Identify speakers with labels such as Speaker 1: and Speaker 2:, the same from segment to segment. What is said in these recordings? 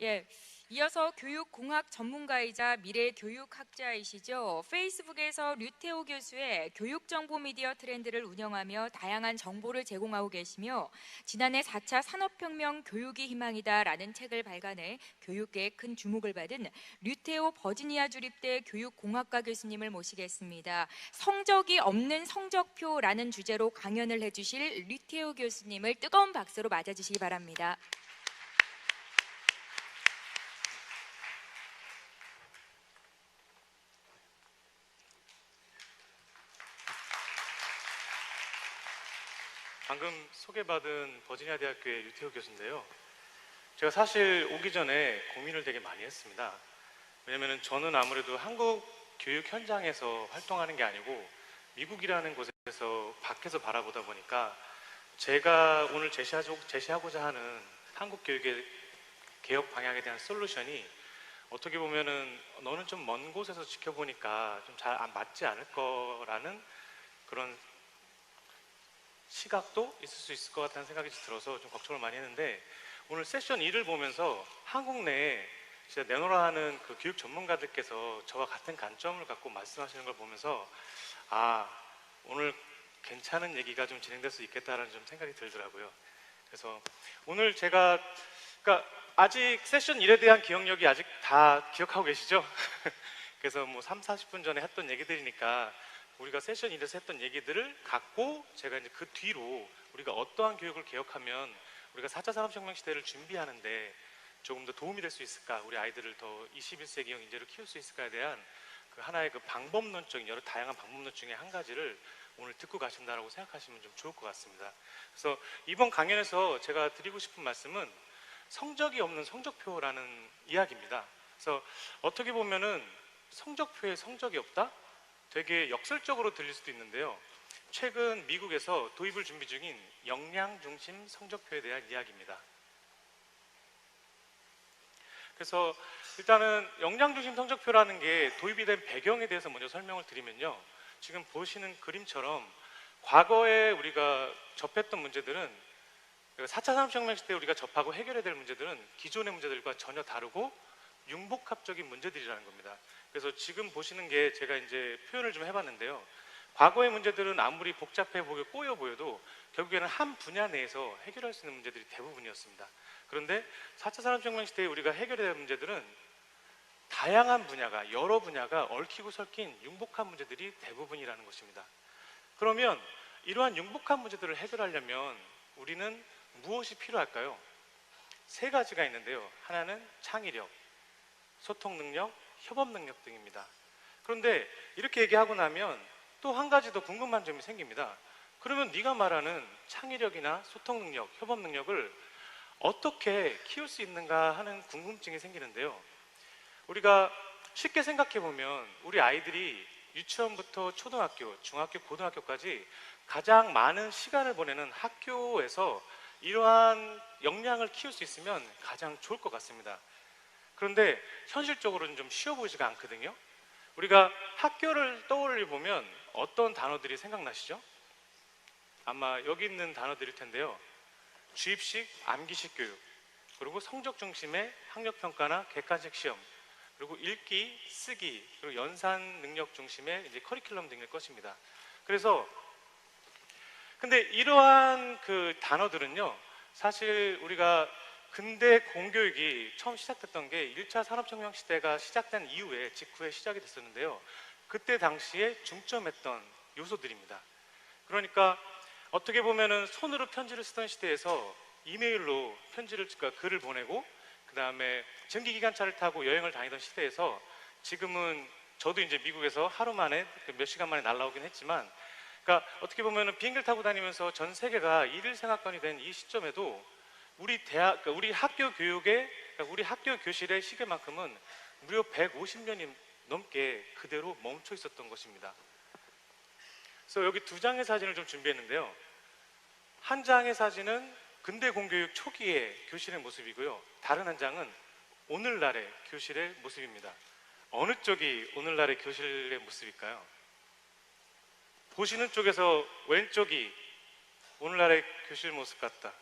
Speaker 1: 예. 이어서 교육공학 전문가이자 미래 교육학자이시죠. 페이스북에서 류태호 교수의 교육정보 미디어 트렌드를 운영하며 다양한 정보를 제공하고 계시며 지난해 4차 산업혁명 교육이 희망이다라는 책을 발간해 교육계에 큰 주목을 받은 류태호 버지니아 주립대 교육공학과 교수님을 모시겠습니다. 성적이 없는 성적표라는 주제로 강연을 해주실 류태호 교수님을 뜨거운 박수로 맞아주시기 바랍니다.
Speaker 2: 방금 소개받은 버지니아 대학교의 유태호 교수인데요. 제가 사실 오기 전에 고민을 되게 많이 했습니다. 왜냐면 저는 아무래도 한국 교육 현장에서 활동하는 게 아니고 미국이라는 곳에서 밖에서 바라보다 보니까 제가 오늘 제시하고, 제시하고자 하는 한국 교육의 개혁 방향에 대한 솔루션이 어떻게 보면은 너는 좀 먼 곳에서 지켜보니까 좀잘 맞지 않을 거라는 그런 시각도 있을 수 있을 것 같다는 생각이 들어서 좀 걱정을 많이 했는데 오늘 세션 1을 보면서 한국 내에 진짜 내노라 하는 그 교육 전문가들께서 저와 같은 관점을 갖고 말씀하시는 걸 보면서 아 오늘 괜찮은 얘기가 좀 진행될 수 있겠다라는 좀 생각이 들더라고요. 그래서 오늘 제가 그러니까 아직 세션 1에 대한 기억력이 아직 다 기억하고 계시죠? 그래서 뭐 3, 40분 전에 했던 얘기들이니까 우리가 세션 1에서 했던 얘기들을 갖고 제가 이제 그 뒤로 우리가 어떠한 교육을 개혁하면 우리가 4차 산업혁명 시대를 준비하는데 조금 더 도움이 될 수 있을까? 우리 아이들을 더 21세기형 인재를 키울 수 있을까에 대한 그 하나의 그 방법론적인 여러 다양한 방법론 중에 한 가지를 오늘 듣고 가신다라고 생각하시면 좀 좋을 것 같습니다. 그래서 이번 강연에서 제가 드리고 싶은 말씀은 성적이 없는 성적표라는 이야기입니다. 그래서 어떻게 보면은 성적표에 성적이 없다? 되게 역설적으로 들릴 수도 있는데요. 최근 미국에서 도입을 준비 중인 역량 중심 성적표에 대한 이야기입니다. 그래서 일단은 역량 중심 성적표라는 게 도입이 된 배경에 대해서 먼저 설명을 드리면요. 지금 보시는 그림처럼 과거에 우리가 접했던 문제들은 4차 산업혁명 시대 우리가 접하고 해결해야 될 문제들은 기존의 문제들과 전혀 다르고 융복합적인 문제들이라는 겁니다. 그래서 지금 보시는 게 제가 이제 표현을 좀 해봤는데요. 과거의 문제들은 아무리 복잡해 보여 꼬여 보여도 결국에는 한 분야 내에서 해결할 수 있는 문제들이 대부분이었습니다. 그런데 4차 산업혁명 시대에 우리가 해결해야 할 문제들은 다양한 분야가 여러 분야가 얽히고 설킨 융복한 문제들이 대부분이라는 것입니다. 그러면 이러한 융복한 문제들을 해결하려면 우리는 무엇이 필요할까요? 세 가지가 있는데요. 하나는 창의력, 소통 능력, 협업 능력 등입니다. 그런데 이렇게 얘기하고 나면 또 한 가지 더 궁금한 점이 생깁니다. 그러면 네가 말하는 창의력이나 소통 능력, 협업 능력을 어떻게 키울 수 있는가 하는 궁금증이 생기는데요. 우리가 쉽게 생각해 보면 우리 아이들이 유치원부터 초등학교, 중학교, 고등학교까지 가장 많은 시간을 보내는 학교에서 이러한 역량을 키울 수 있으면 가장 좋을 것 같습니다. 그런데 현실적으로는 좀 쉬워 보이지가 않거든요. 우리가 학교를 떠올려 보면 어떤 단어들이 생각나시죠? 아마 여기 있는 단어들일 텐데요. 주입식, 암기식 교육, 그리고 성적 중심의 학력 평가나 객관식 시험, 그리고 읽기, 쓰기, 그리고 연산 능력 중심의 이제 커리큘럼 등일 것입니다. 그래서 근데 이러한 그 단어들은요, 사실 우리가 근대 공교육이 처음 시작됐던 게 1차 산업혁명 시대가 시작된 이후에 직후에 시작이 됐었는데요. 그때 당시에 중점했던 요소들입니다. 그러니까 어떻게 보면은 손으로 편지를 쓰던 시대에서 이메일로 편지를 그러니까 글을 보내고 그 다음에 전기 기관차를 타고 여행을 다니던 시대에서 지금은 저도 이제 미국에서 하루 만에 몇 시간 만에 날라오긴 했지만 그러니까 어떻게 보면은 비행기를 타고 다니면서 전 세계가 일일 생활권이 된 이 시점에도 우리 대학, 그러니까 우리 학교 교육의, 그러니까 우리 학교 교실의 시계만큼은 무려 150년이 넘게 그대로 멈춰 있었던 것입니다. 그래서 여기 두 장의 사진을 좀 준비했는데요. 한 장의 사진은 근대 공교육 초기의 교실의 모습이고요. 다른 한 장은 오늘날의 교실의 모습입니다. 어느 쪽이 오늘날의 교실의 모습일까요? 보시는 쪽에서 왼쪽이 오늘날의 교실 모습 같다.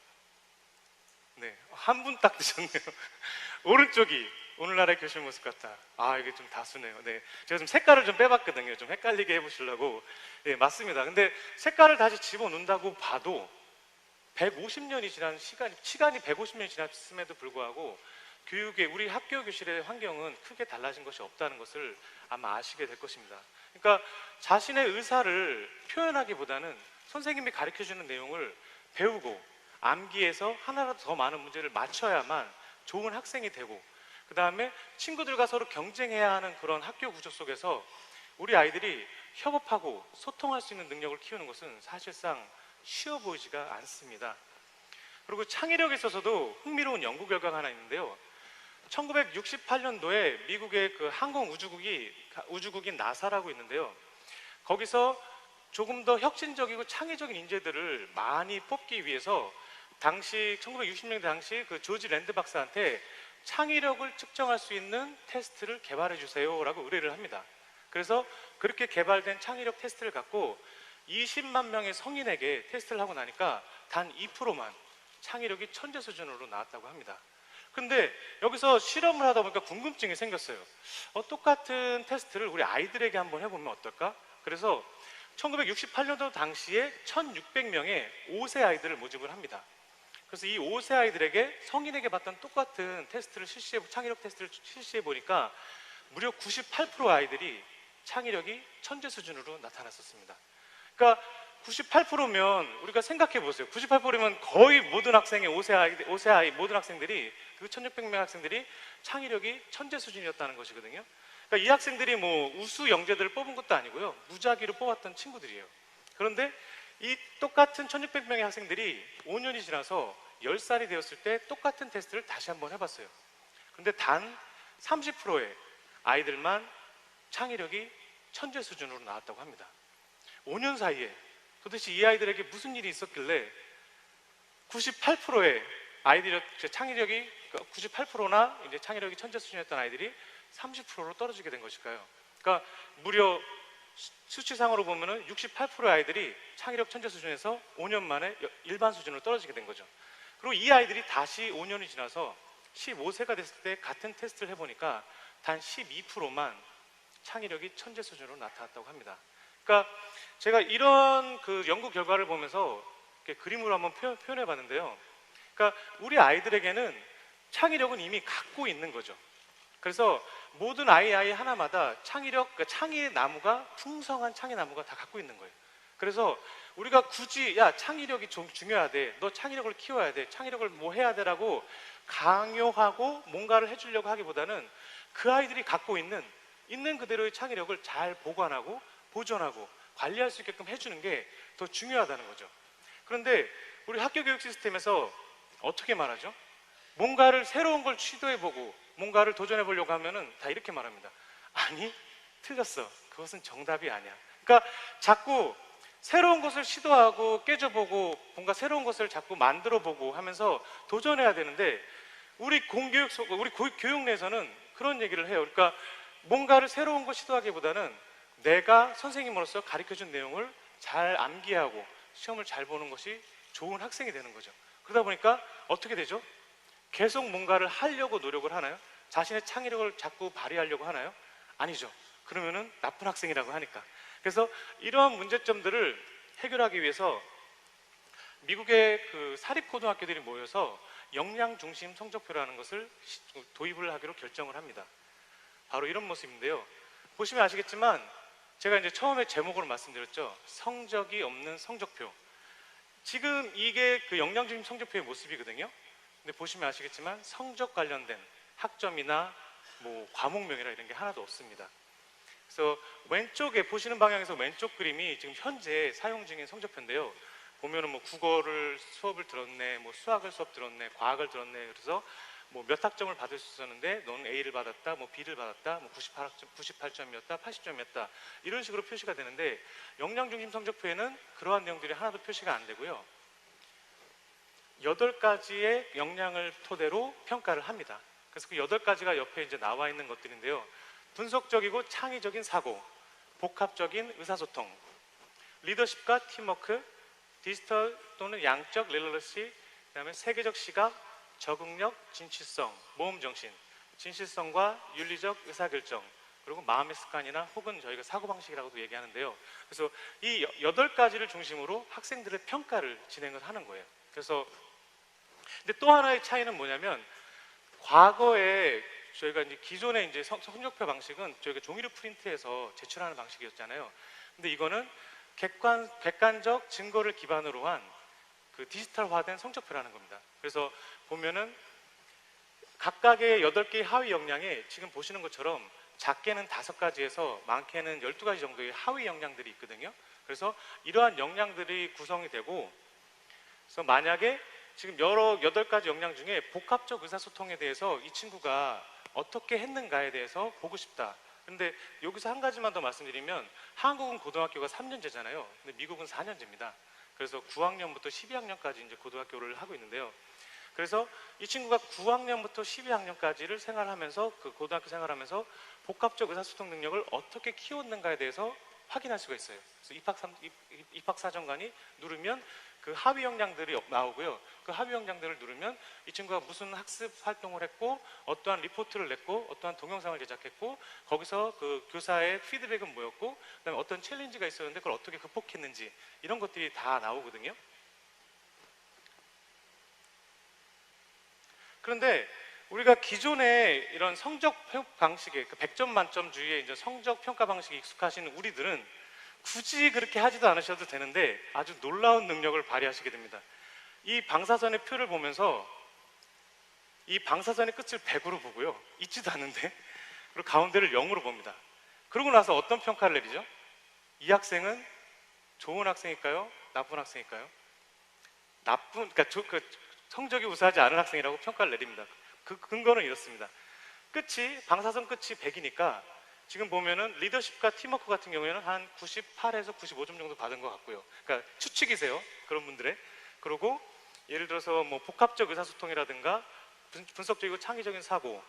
Speaker 2: 네, 한 분 딱 드셨네요. 오른쪽이 오늘날의 교실 모습 같다. 아 이게 좀 다수네요. 네, 제가 좀 색깔을 좀 빼봤거든요. 좀 헷갈리게 해보시려고. 네, 맞습니다. 근데 색깔을 다시 집어넣는다고 봐도 150년이 지난 시간, 시간이 150년이 지났음에도 불구하고 교육의 우리 학교 교실의 환경은 크게 달라진 것이 없다는 것을 아마 아시게 될 것입니다. 그러니까 자신의 의사를 표현하기보다는 선생님이 가르쳐 주는 내용을 배우고 암기해서 하나라도 더 많은 문제를 맞춰야만 좋은 학생이 되고 그 다음에 친구들과 서로 경쟁해야 하는 그런 학교 구조 속에서 우리 아이들이 협업하고 소통할 수 있는 능력을 키우는 것은 사실상 쉬워 보이지가 않습니다. 그리고 창의력에 있어서도 흥미로운 연구 결과가 하나 있는데요. 1968년도에 미국의 그 항공 우주국이 우주국인 나사라고 있는데요. 거기서 조금 더 혁신적이고 창의적인 인재들을 많이 뽑기 위해서 당시 1960년대 당시 그 조지 랜드 박사한테 창의력을 측정할 수 있는 테스트를 개발해 주세요라고 의뢰를 합니다. 그래서 그렇게 개발된 창의력 테스트를 갖고 20만 명의 성인에게 테스트를 하고 나니까 단 2%만 창의력이 천재 수준으로 나왔다고 합니다. 근데 여기서 실험을 하다 보니까 궁금증이 생겼어요. 어, 똑같은 테스트를 우리 아이들에게 한번 해보면 어떨까? 그래서 1968년도 당시에 1,600명의 5세 아이들을 모집을 합니다. 그래서 이 5세 아이들에게 성인에게 받던 똑같은 테스트를 실시해 창의력 테스트를 실시해 보니까 무려 98% 아이들이 창의력이 천재 수준으로 나타났었습니다. 그러니까 98%면 우리가 생각해 보세요. 98%면 거의 모든 학생의 5세 아이, 5세 아이 모든 학생들이 그 1600명 학생들이 창의력이 천재 수준이었다는 것이거든요. 그러니까 이 학생들이 뭐 우수 영재들을 뽑은 것도 아니고요. 무작위로 뽑았던 친구들이에요. 그런데 이 똑같은 1600명의 학생들이 5년이 지나서 10살이 되었을 때 똑같은 테스트를 다시 한번 해봤어요. 그런데 단 30%의 아이들만 창의력이 천재 수준으로 나왔다고 합니다. 5년 사이에 도대체 이 아이들에게 무슨 일이 있었길래 98%의 아이들이 창의력이 98%나 이제 창의력이 천재 수준이었던 아이들이 30%로 떨어지게 된 것일까요? 그러니까 무려 수- 수치상으로 보면은 68%의 아이들이 창의력 천재 수준에서 5년 만에 여- 일반 수준으로 떨어지게 된 거죠. 그리고 이 아이들이 다시 5년이 지나서 15세가 됐을 때 같은 테스트를 해보니까 단 12%만 창의력이 천재 수준으로 나타났다고 합니다. 그러니까 제가 이런 그 연구 결과를 보면서 그림으로 한번 표현, 표현해 봤는데요. 그러니까 우리 아이들에게는 창의력은 이미 갖고 있는 거죠. 그래서 모든 아이 아이 하나마다 창의력, 그러니까 창의의 나무가 풍성한 창의 나무가 다 갖고 있는 거예요. 그래서 우리가 굳이 야 창의력이 좀 중요하대, 너 창의력을 키워야 돼, 창의력을 뭐 해야 돼라고 강요하고 뭔가를 해주려고 하기보다는 그 아이들이 갖고 있는 있는 그대로의 창의력을 잘 보관하고 보존하고 관리할 수 있게끔 해주는 게 더 중요하다는 거죠. 그런데 우리 학교 교육 시스템에서 어떻게 말하죠? 뭔가를 새로운 걸 시도해보고 뭔가를 도전해보려고 하면은 다 이렇게 말합니다. 아니, 틀렸어. 그것은 정답이 아니야. 그러니까 자꾸 새로운 것을 시도하고 깨져보고 뭔가 새로운 것을 자꾸 만들어보고 하면서 도전해야 되는데 우리 공교육 속, 우리 고- 교육 내에서는 그런 얘기를 해요. 그러니까 뭔가를 새로운 거 시도하기보다는 내가 선생님으로서 가르쳐준 내용을 잘 암기하고 시험을 잘 보는 것이 좋은 학생이 되는 거죠. 그러다 보니까 어떻게 되죠? 계속 뭔가를 하려고 노력을 하나요? 자신의 창의력을 자꾸 발휘하려고 하나요? 아니죠. 그러면은 나쁜 학생이라고 하니까. 그래서 이러한 문제점들을 해결하기 위해서 미국의 그 사립 고등학교들이 모여서 역량 중심 성적표라는 것을 시- 도입을 하기로 결정을 합니다. 바로 이런 모습인데요. 보시면 아시겠지만 제가 이제 처음에 제목으로 말씀드렸죠. 성적이 없는 성적표. 지금 이게 그 역량 중심 성적표의 모습이거든요. 근데 보시면 아시겠지만 성적 관련된 학점이나 뭐 과목명이나 이런 게 하나도 없습니다. 그래서 왼쪽에 보시는 방향에서 왼쪽 그림이 지금 현재 사용 중인 성적표인데요. 보면은 뭐 국어를 수업을 들었네, 뭐 수학을 수업 들었네, 과학을 들었네. 그래서 뭐 몇 학점을 받을 수 있었는데 너는 A를 받았다, 뭐 B를 받았다, 뭐 98점, 98점이었다, 80점이었다 이런 식으로 표시가 되는데 역량 중심 성적표에는 그러한 내용들이 하나도 표시가 안 되고요. 여덟 가지의 역량을 토대로 평가를 합니다. 그래서 그 여덟 가지가 옆에 이제 나와 있는 것들인데요. 분석적이고 창의적인 사고, 복합적인 의사소통, 리더십과 팀워크, 디지털 또는 양적 릴러시, 그다음에 세계적 시각, 적응력, 진취성, 모험 정신, 진실성과 윤리적 의사결정, 그리고 마음의 습관이나 혹은 저희가 사고방식이라고도 얘기하는데요. 그래서 이 여- 여덟 가지를 중심으로 학생들의 평가를 진행을 하는 거예요. 그래서 근데 또 하나의 차이는 뭐냐면 과거에 저희가 이제 기존의 이제 성- 성적표 방식은 저희가 종이로 프린트해서 제출하는 방식이었잖아요. 근데 이거는 객관 객관적 증거를 기반으로 한 그 디지털화된 성적표라는 겁니다. 그래서 보면은 각각의 여덟 개의 하위 역량에 지금 보시는 것처럼 작게는 다섯 가지에서 많게는 열두 가지 정도의 하위 역량들이 있거든요. 그래서 이러한 역량들이 구성이 되고 그래서 만약에 지금 여러 여덟 가지 역량 중에 복합적 의사소통에 대해서 이 친구가 어떻게 했는가에 대해서 보고 싶다. 근데 여기서 한 가지만 더 말씀드리면 한국은 고등학교가 3년제잖아요. 근데 미국은 4년제입니다. 그래서 9학년부터 12학년까지 이제 고등학교를 하고 있는데요. 그래서 이 친구가 9학년부터 12학년까지를 생활하면서 그 고등학교 생활하면서 복합적 의사소통 능력을 어떻게 키웠는가에 대해서 확인할 수가 있어요. 그래서 입학 입학 사정관이 누르면 그 하위 역량들이 나오고요. 그 하위 역량들을 누르면 이 친구가 무슨 학습 활동을 했고 어떠한 리포트를 냈고 어떠한 동영상을 제작했고 거기서 그 교사의 피드백은 뭐였고 그다음에 어떤 챌린지가 있었는데 그걸 어떻게 극복했는지 이런 것들이 다 나오거든요. 그런데 우리가 기존의 이런 성적 평- 방식에 그 100점 만점주의의 이제 성적 평가 방식에 익숙하신 우리들은 굳이 그렇게 하지도 않으셔도 되는데 아주 놀라운 능력을 발휘하시게 됩니다. 이 방사선의 표를 보면서 이 방사선의 끝을 100으로 보고요. 있지도 않는데 그리고 가운데를 0으로 봅니다. 그러고 나서 어떤 평가를 내리죠? 이 학생은 좋은 학생일까요? 나쁜 학생일까요? 나쁜 그러니까 조- 그 성적이 우수하지 않은 학생이라고 평가를 내립니다. 그 근거는 이렇습니다. 끝이 방사선 끝이 100이니까 지금 보면은 리더십과 팀워크 같은 경우에는 한 98에서 95점 정도 받은 것 같고요. 그러니까 추측이세요. 그런 분들의. 그리고 예를 들어서 뭐 복합적 의사소통이라든가 분- 분석적이고 창의적인 사고,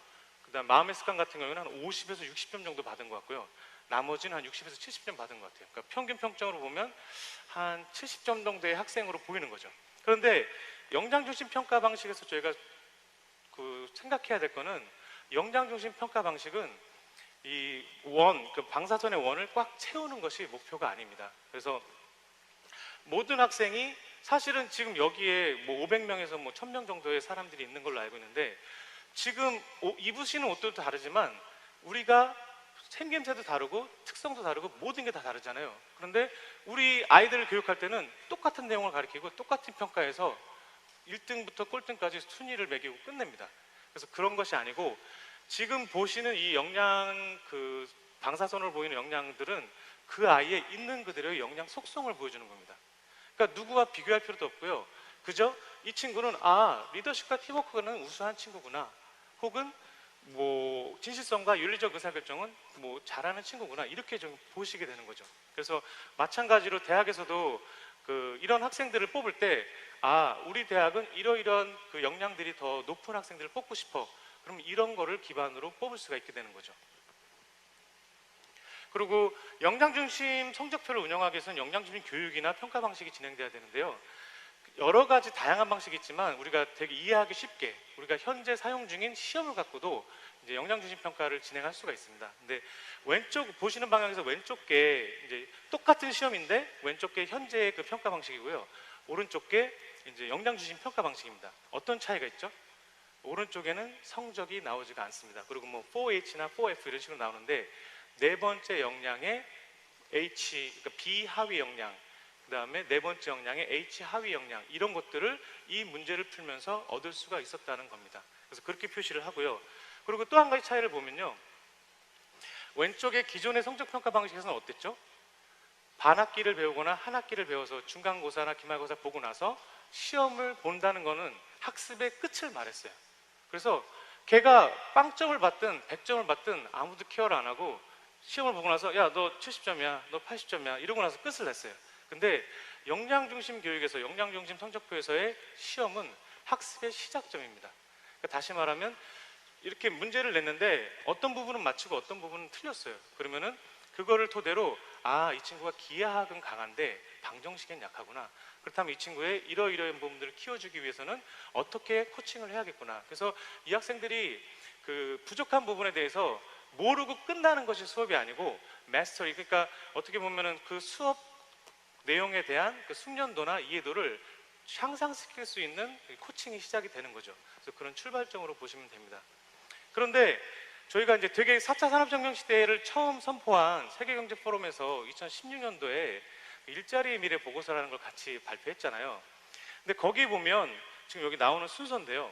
Speaker 2: 그다음 마음의 습관 같은 경우에는 한 50에서 60점 정도 받은 것 같고요. 나머지는 한 60에서 70점 받은 것 같아요. 그러니까 평균 평점으로 보면 한 70점 정도의 학생으로 보이는 거죠. 그런데 영장 중심 평가 방식에서 저희가 그 생각해야 될 거는 영장 중심 평가 방식은 이 원, 그 방사선의 원을 꽉 채우는 것이 목표가 아닙니다. 그래서 모든 학생이 사실은 지금 여기에 뭐 500명에서 뭐 1000명 정도의 사람들이 있는 걸로 알고 있는데 지금 오- 입으시는 옷도 다르지만 우리가 생김새도 다르고 특성도 다르고 모든 게 다 다르잖아요. 그런데 우리 아이들을 교육할 때는 똑같은 내용을 가르치고 똑같은 평가에서 1등부터 꼴등까지 순위를 매기고 끝냅니다. 그래서 그런 것이 아니고 지금 보시는 이 영양 그 방사선을 보이는 영양들은 그 아이의 있는 그대로의 영양 속성을 보여주는 겁니다. 그러니까 누구와 비교할 필요도 없고요. 그저 이 친구는 아 리더십과 팀워크는 우수한 친구구나. 혹은 뭐 진실성과 윤리적 의사결정은 뭐 잘하는 친구구나 이렇게 좀 보시게 되는 거죠. 그래서 마찬가지로 대학에서도 그 이런 학생들을 뽑을 때 아 우리 대학은 이러이러한 그 역량들이 더 높은 학생들을 뽑고 싶어. 그럼 이런 거를 기반으로 뽑을 수가 있게 되는 거죠. 그리고 역량 중심 성적표를 운영하기 위해서는 역량 중심 교육이나 평가 방식이 진행돼야 되는데요. 여러 가지 다양한 방식이 있지만 우리가 되게 이해하기 쉽게 우리가 현재 사용 중인 시험을 갖고도 이제 역량 중심 평가를 진행할 수가 있습니다. 근데 왼쪽 보시는 방향에서 왼쪽 게 이제 똑같은 시험인데 왼쪽 게 현재의 그 평가 방식이고요. 오른쪽 게 이제 역량 중심 평가 방식입니다. 어떤 차이가 있죠? 오른쪽에는 성적이 나오지가 않습니다. 그리고 뭐 4H나 4F 이런 식으로 나오는데 네 번째 역량의 H 그러니까 B 하위 역량 그다음에 네 번째 역량의 H 하위 역량 이런 것들을 이 문제를 풀면서 얻을 수가 있었다는 겁니다. 그래서 그렇게 표시를 하고요. 그리고 또 한 가지 차이를 보면요. 왼쪽의 기존의 성적 평가 방식에서는 어땠죠? 반 학기를 배우거나 한 학기를 배워서 중간고사나 기말고사 보고 나서 시험을 본다는 거는 학습의 끝을 말했어요. 그래서 걔가 빵점을 받든 100점을 받든 아무도 케어를 안 하고 시험을 보고 나서 야 너 70점이야 너 80점이야 이러고 나서 끝을 냈어요. 근데 역량 중심 교육에서 역량 중심 성적표에서의 시험은 학습의 시작점입니다. 그러니까 다시 말하면 이렇게 문제를 냈는데 어떤 부분은 맞추고 어떤 부분은 틀렸어요. 그러면은 그거를 토대로 아 이 친구가 기하학은 강한데 방정식엔 약하구나. 그렇다면 이 친구의 이러이러한 부분들을 키워주기 위해서는 어떻게 코칭을 해야겠구나. 그래서 이 학생들이 그 부족한 부분에 대해서 모르고 끝나는 것이 수업이 아니고 마스터리 그러니까 어떻게 보면은 그 수업 내용에 대한 그 숙련도나 이해도를 향상시킬 수 있는 코칭이 시작이 되는 거죠. 그래서 그런 출발점으로 보시면 됩니다. 그런데 저희가 이제 되게 4차 산업혁명 시대를 처음 선포한 세계경제 포럼에서 2016년도에 일자리의 미래 보고서라는 걸 같이 발표했잖아요. 근데 거기 보면 지금 여기 나오는 순서인데요.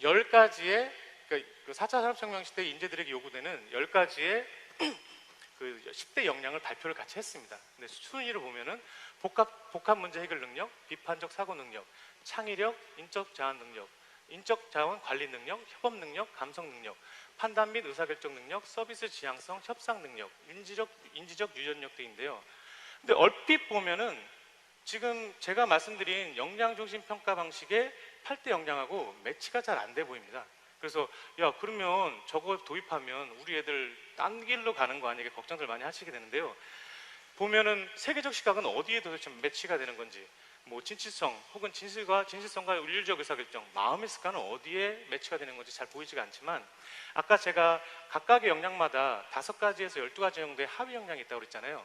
Speaker 2: 10가지의 그러니까 그 4차 산업혁명 시대 인재들에게 요구되는 10가지의 그 10대 역량을 발표를 같이 했습니다. 근데 순위를 보면은 복합 복합 문제 해결 능력, 비판적 사고 능력, 창의력, 인적 자원 능력, 인적 자원 관리 능력, 협업 능력, 감성 능력, 판단 및 의사결정 능력, 서비스 지향성, 협상 능력, 인지적 인지적 유전력 등인데요. 근데 얼핏 보면은 지금 제가 말씀드린 역량 중심 평가 방식의 8대 역량하고 매치가 잘 안 돼 보입니다. 그래서 야 그러면 저거 도입하면 우리 애들 딴 길로 가는 거 아니게 걱정들 많이 하시게 되는데요. 보면은 세계적 시각은 어디에 도대체 매치가 되는 건지 뭐 진실성 혹은 진실과 진실성과 윤리적 의사결정 마음의 습관은 어디에 매치가 되는 건지 잘 보이지가 않지만 아까 제가 각각의 역량마다 다섯 가지에서 열두 가지 정도의 하위 역량이 있다고 그랬잖아요.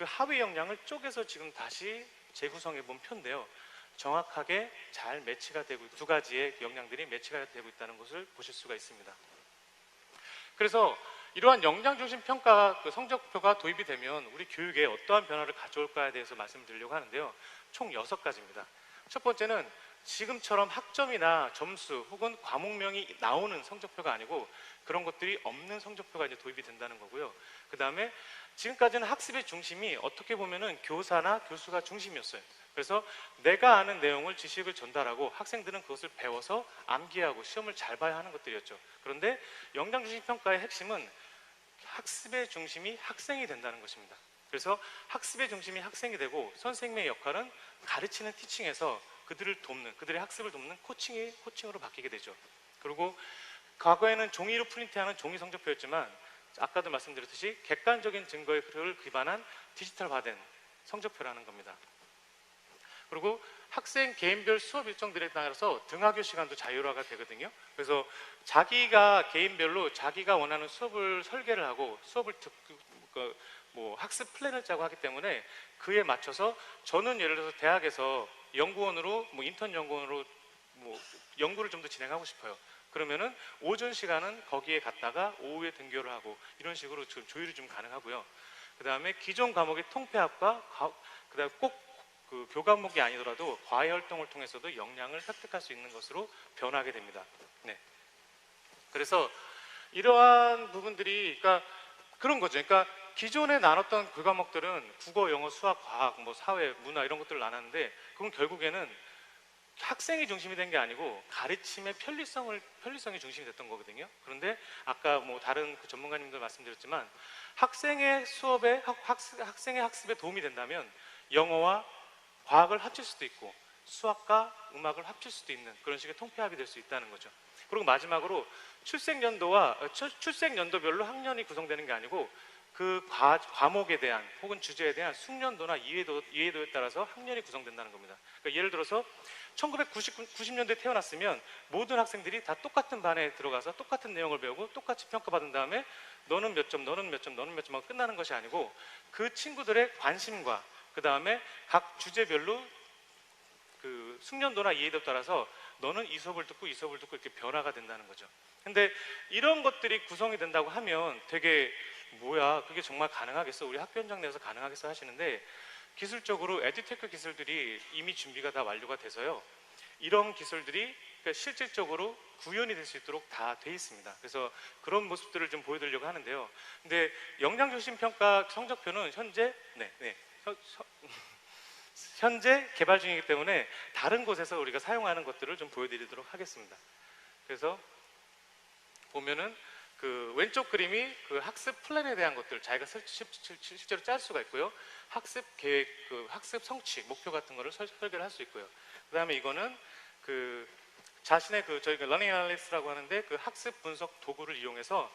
Speaker 2: 그 하위 역량을 쪼개서 지금 다시 재구성해 본 표인데요. 정확하게 잘 매치가 되고 두 가지의 역량들이 매치가 되고 있다는 것을 보실 수가 있습니다. 그래서 이러한 역량 중심 평가 그 성적표가 도입이 되면 우리 교육에 어떠한 변화를 가져올까에 대해서 말씀드리려고 하는데요. 총 여섯 가지입니다. 첫 번째는 지금처럼 학점이나 점수 혹은 과목명이 나오는 성적표가 아니고 그런 것들이 없는 성적표가 이제 도입이 된다는 거고요. 그 다음에 지금까지는 학습의 중심이 어떻게 보면은 교사나 교수가 중심이었어요. 그래서 내가 아는 내용을 지식을 전달하고 학생들은 그것을 배워서 암기하고 시험을 잘 봐야 하는 것들이었죠. 그런데 역량 중심 평가의 핵심은 학습의 중심이 학생이 된다는 것입니다. 그래서 학습의 중심이 학생이 되고 선생님의 역할은 가르치는 티칭에서 그들을 돕는 그들의 학습을 돕는 코칭이 코칭으로 바뀌게 되죠. 그리고 과거에는 종이로 프린트하는 종이 성적표였지만 아까도 말씀드렸듯이 객관적인 증거에 기반한 디지털화된 성적표라는 겁니다. 그리고 학생 개인별 수업 일정들에 따라서 등하교 시간도 자율화가 되거든요. 그래서 자기가 개인별로 자기가 원하는 수업을 설계를 하고 수업을 듣, 그, 뭐 학습 플랜을 짜고 하기 때문에 그에 맞춰서 저는 예를 들어서 대학에서 연구원으로 뭐 인턴 연구원으로 뭐 연구를 좀 더 진행하고 싶어요. 그러면은 오전 시간은 거기에 갔다가 오후에 등교를 하고 이런 식으로 좀 조율이 좀 가능하고요. 그 다음에 기존 과목의 통폐합과 그다음 꼭 그 교과목이 아니더라도 과외 활동을 통해서도 역량을 획득할 수 있는 것으로 변하게 됩니다. 네. 그래서 이러한 부분들이 그러니까 그런 거죠. 그러니까 기존에 나눴던 그 과목들은 국어, 영어, 수학, 과학, 뭐 사회, 문화 이런 것들을 나눴는데 그건 결국에는 학생이 중심이 된 게 아니고 가르침의 편리성을 편리성이 중심이 됐던 거거든요. 그런데 아까 뭐 다른 그 전문가님들 말씀드렸지만 학생의 수업에 학, 학생의 학습에 도움이 된다면 영어와 과학을 합칠 수도 있고 수학과 음악을 합칠 수도 있는 그런 식의 통폐합이 될 수 있다는 거죠. 그리고 마지막으로 출생 연도와 어, 출- 출생 연도별로 학년이 구성되는 게 아니고 그 과, 과목에 대한 혹은 주제에 대한 숙련도나 이해도, 이해도에 따라서 학년이 구성된다는 겁니다. 그러니까 예를 들어서 1990년대에 태어났으면 모든 학생들이 다 똑같은 반에 들어가서 똑같은 내용을 배우고 똑같이 평가받은 다음에 너는 몇 점, 너는 몇 점, 너는 몇점 하고 끝나는 것이 아니고 그 친구들의 관심과 그 다음에 각 주제별로 그 숙련도나 이해도에 따라서 너는 이 수업을 듣고 이 수업을 듣고 이렇게 변화가 된다는 거죠. 근데 이런 것들이 구성이 된다고 하면 되게 뭐야 그게 정말 가능하겠어 우리 학교 현장 내에서 가능하겠어 하시는데 기술적으로 에듀테크 기술들이 이미 준비가 다 완료가 돼서요 이런 기술들이 그러니까 실질적으로 구현이 될 수 있도록 다 돼 있습니다. 그래서 그런 모습들을 좀 보여드리려고 하는데요. 근데 역량 중심 평가 성적표는 현재 네, 네. 현- 현- 현재 개발 중이기 때문에 다른 곳에서 우리가 사용하는 것들을 좀 보여드리도록 하겠습니다. 그래서 보면은 그 왼쪽 그림이 그 학습 플랜에 대한 것들 자기가 실제로 짤 수가 있고요. 학습 계획, 그 학습 성취, 목표 같은 거를 설- 설계를 할 수 있고요. 그 다음에 이거는 그 자신의 그 저희가 러닝 애널리스트라고 하는데 그 학습 분석 도구를 이용해서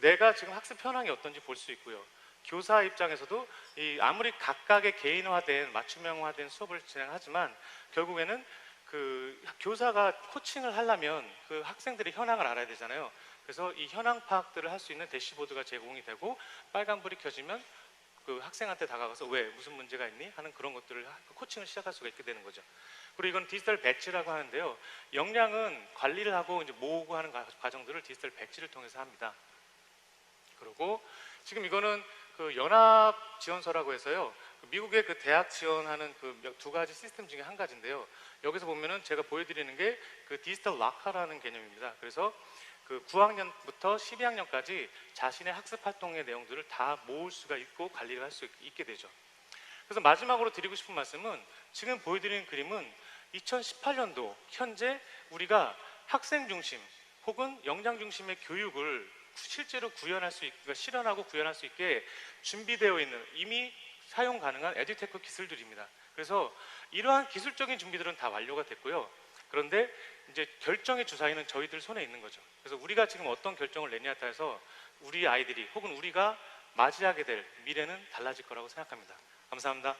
Speaker 2: 내가 지금 학습 현황이 어떤지 볼 수 있고요. 교사 입장에서도 이 아무리 각각의 개인화된 맞춤형화된 수업을 진행하지만 결국에는 그 교사가 코칭을 하려면 그 학생들의 현황을 알아야 되잖아요. 그래서 이 현황 파악들을 할 수 있는 대시보드가 제공이 되고 빨간불이 켜지면 그 학생한테 다가가서 왜 무슨 문제가 있니 하는 그런 것들을 하- 코칭을 시작할 수가 있게 되는 거죠. 그리고 이건 디지털 배치라고 하는데요. 역량은 관리를 하고 이제 모으고 하는 과- 과정들을 디지털 배치를 통해서 합니다. 그리고 지금 이거는 그 연합 지원서라고 해서요. 그 미국의 그 대학 지원하는 그 두 가지 시스템 중에 한 가지인데요. 여기서 보면은 제가 보여드리는 게 그 디지털 락커라는 개념입니다. 그래서 그 9학년부터 12학년까지 자신의 학습 활동의 내용들을 다 모을 수가 있고 관리를 할 수 있게 되죠. 그래서 마지막으로 드리고 싶은 말씀은 지금 보여드리는 그림은 2018년도 현재 우리가 학생 중심 혹은 역량 중심의 교육을 실제로 구현할 수 있, 그러니까 실현하고 구현할 수 있게 준비되어 있는 이미 사용 가능한 에듀테크 기술들입니다. 그래서 이러한 기술적인 준비들은 다 완료가 됐고요. 그런데 이제 결정의 주사위는 저희들 손에 있는 거죠. 그래서 우리가 지금 어떤 결정을 내냐에 따라서 우리 아이들이 혹은 우리가 맞이하게 될 미래는 달라질 거라고 생각합니다. 감사합니다.